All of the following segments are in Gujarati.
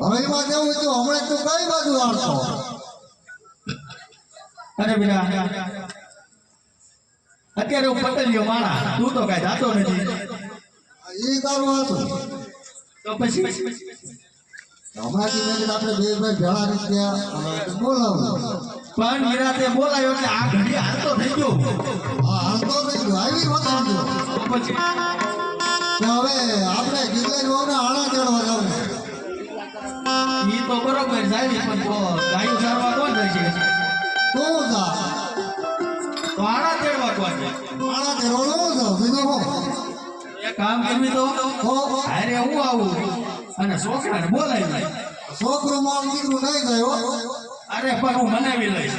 હવે એમાં કેવું તો હમણાં તું કઈ બાજુ આવતો અરે વીરા અત્યારે હું પટેલિયો માણા તું તો કઈ જાતો નથી. એ તારું હતું તો પછી? હમણાંથી આપણે બે ભાઈ ભેળા નથી તો બોલાવું. પણ વીરા બોલાયો એટલે આ ઘડી હાલતો થઈ ગયો. હા હાલતો થઈ ગયો. આવી વાત સમજો તો પછી? હવે આપણે ગીતલાઈ કામ કરવી તો? અરે હું આવું? અને છોકરાને બોલાવી છોકરો દીકરું નહીં ગયો. અરે પણ હું મનાવી લઈશ.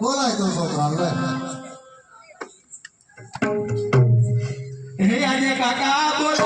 બોલાય તો છોકરા હે આજે કાકા બોલાવે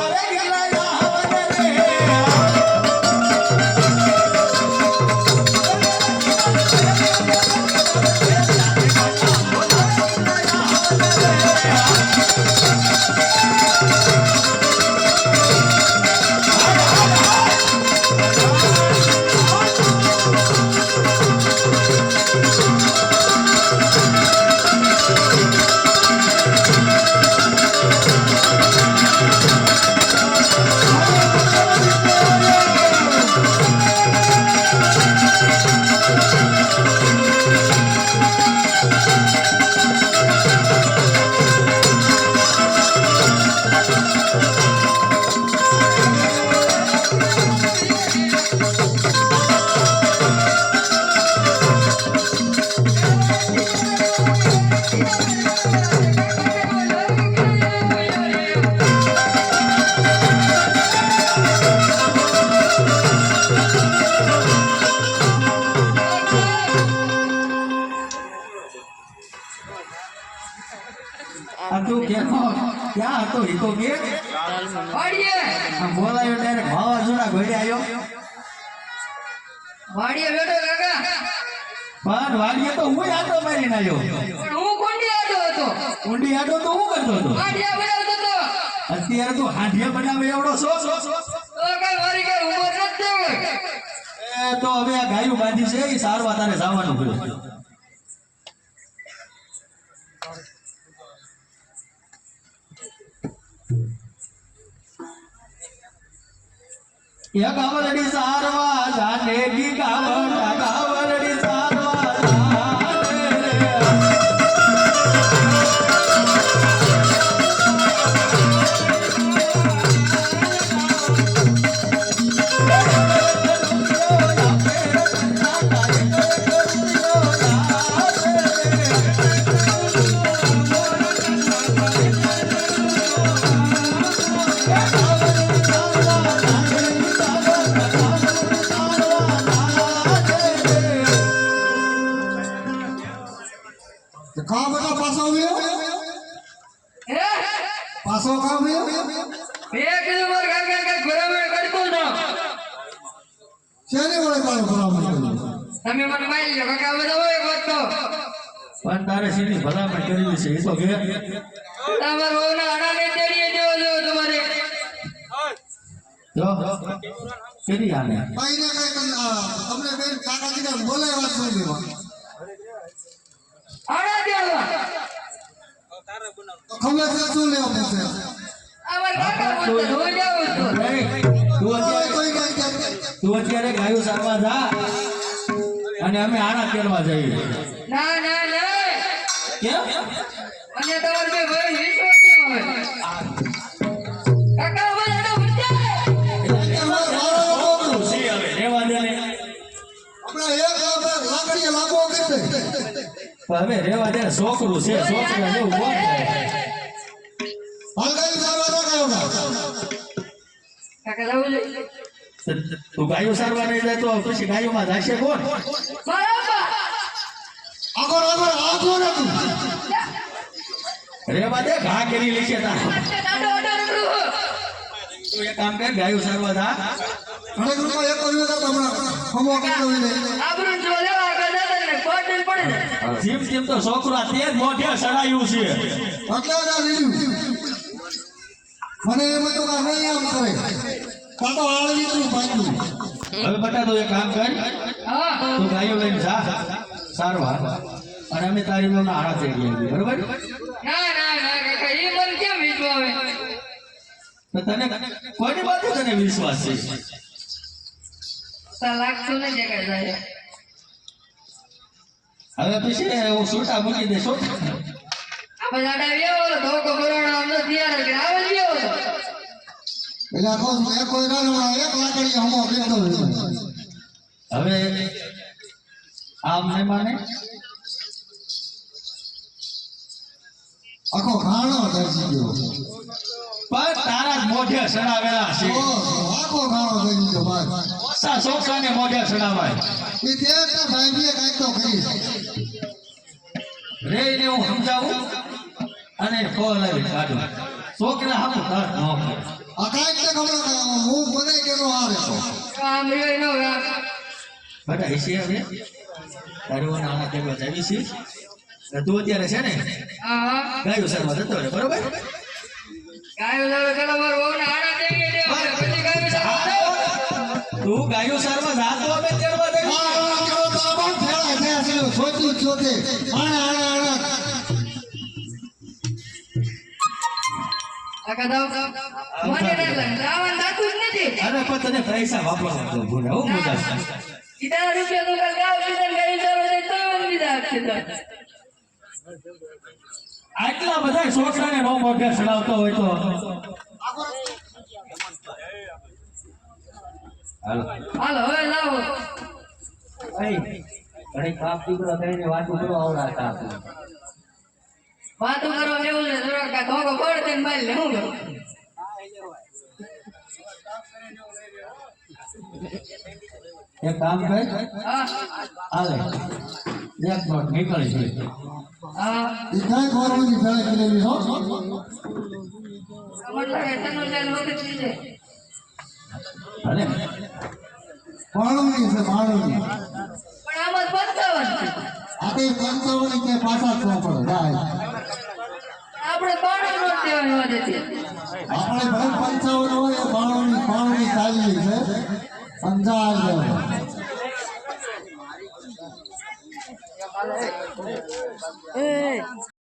ક્યાં હતો તો કે વાડીએ બોલાયો ડાયરેક્ટ વાવાઝોડા ઘોડે આવ્યો વાડીએ બેઠો કાકા પણ વાડીએ તો હું આટો મારી નાયો પણ હું કોંડી આડો હતો ઊંડી આટો તો હું કરતો હતો વાડીયા બનાવતો હતો અત્યારે તું હાંડિયા બનાવે એવડો છો તો કઈ મારી કઈ ઉંમર નથી એ તો હવે આ ગાયું બાંધી છે એ સારવા તારે જવાનું પડ્યું એક ગાવલડી સારવા જાને ગી ગાવડા ગાવલડી કા બધા પાછો આવ્યો હે પાછો કા આવ્યો બે કિલો માર ગા ગા ગા ઘરે મે કરતો ન શેને વળે કાળ ભરામણ તમે મને માઈ લ્યો કાકા વાત તો. તારે શેની ભલામણ કરવી તો કે. તમાર ને તેડીએ જો જો તમારે. જો કેરી આને? કઈ ના કઈ તમને બેન કાકાજી ને બોલાવ્યા છે ખબર છે શું લેવા પડશે અમારા કાકા બોલતા ધોઈ જાવ તો નહીં, તું અત્યારે કોઈ કઈ કઈ તું અત્યારે ગાયું સારવા જા. અને અમે આણા કરવા જઈએ. ના ના ના. કેમ? હવે રેવા દે છોકરું છે છોકરા જેવું કોણ તું ગાયું સારવા નહીં જાય તો પછી ગાયોમાં જાશે કોણ? બરાબર. આગળ આગળ આગળ રેવા દે ઘા કરી લેશે તું એક કામ કર ગાયું સારવા ઘણી એક કર્યું હતા હમણાં. હોય આબરૂ જો લેવા ને પડે ને. જીમ જીમ તો છોકરા તે મોઢે સડાયું છે. એટલે જ લીધું. મને એમ હતું કે નહીં આમ કરે. કાં તો આળવી તું ભાગ્યું. હવે બટા તું એક કામ કર. તું ગાયો લઈને જા. સારવાર અને અમે તારી આણા થઈ ગયા બરોબર? ના ના ના કાકા એ મને કેમ વિશ્વાસ આવે? તને કોની બાજુ તને વિશ્વાસ છે? ને જાય હવે પછી હું સોટા મૂકી દે છોટા આ બધા અડા ધોકો આમ તો તૈયાર કે આવે જ એટલે આખો એક કોઈ ના એક લાકડી હમો કરતો હવે આમ નહીં માને? આખો ઘાણો થઈ ગયો. પણ તારા જ મોઢે સડાવેલા છે. આખો ઘાણો થઈ ગયો ભાઈ. મોઢે સડાવાય એ તે ભાઈ કાંઈક તો કરી રે હું સમજાવું? અને ફોન લાવી કાઢું. છોકરા હામું ઘર ન કરે. તો ખબર હું મને કેનો હારે તો આમ રહ્યો નો રાખ બધા હિસી હવે તારે જાવી છે? તું અત્યારે છે ને? ગાયું શર્મા જતો રહે બરોબર? ગાયો મારો વહુ ને આડા પછી તું ગાયું સારવા જાતો ફેરા થયા છે આણા આણા આણા અરે પણ તને પૈસા વાપરવા તો ભૂલે હું મજા સીધા રૂપિયા તો ગાવ સીધા ગઈ થાય તો બીજા આપશે તો આટલા બધા છોકરાને નો મોઢે સડાવતો હોય તો. હાલો. હાલો હવે લાવો. ઘણી કાપ દીકરો થઈને વાતું કરો આવડાતા આપણે. વાતો કરવા જેવું છે થોડા કા ધોકો પડે ને મારી લે હું કરું? એક કામ કર. હા. હાલે. એક નોટ નીકળી છે હા. એ કાંઈ ગોરવાની ફેરા કરેલી હો? મને લાગે તને લઈને વખત છે. ભલે માણવની છે માણવની આમાં પંચાવન છે. પંચાવન કે પાછા ન જાય. આપણે બાણું નોટ દેવાની આપણે ભલે પંચાવન હોય એ બાણું બાણું ચાલી છે. પંચાવન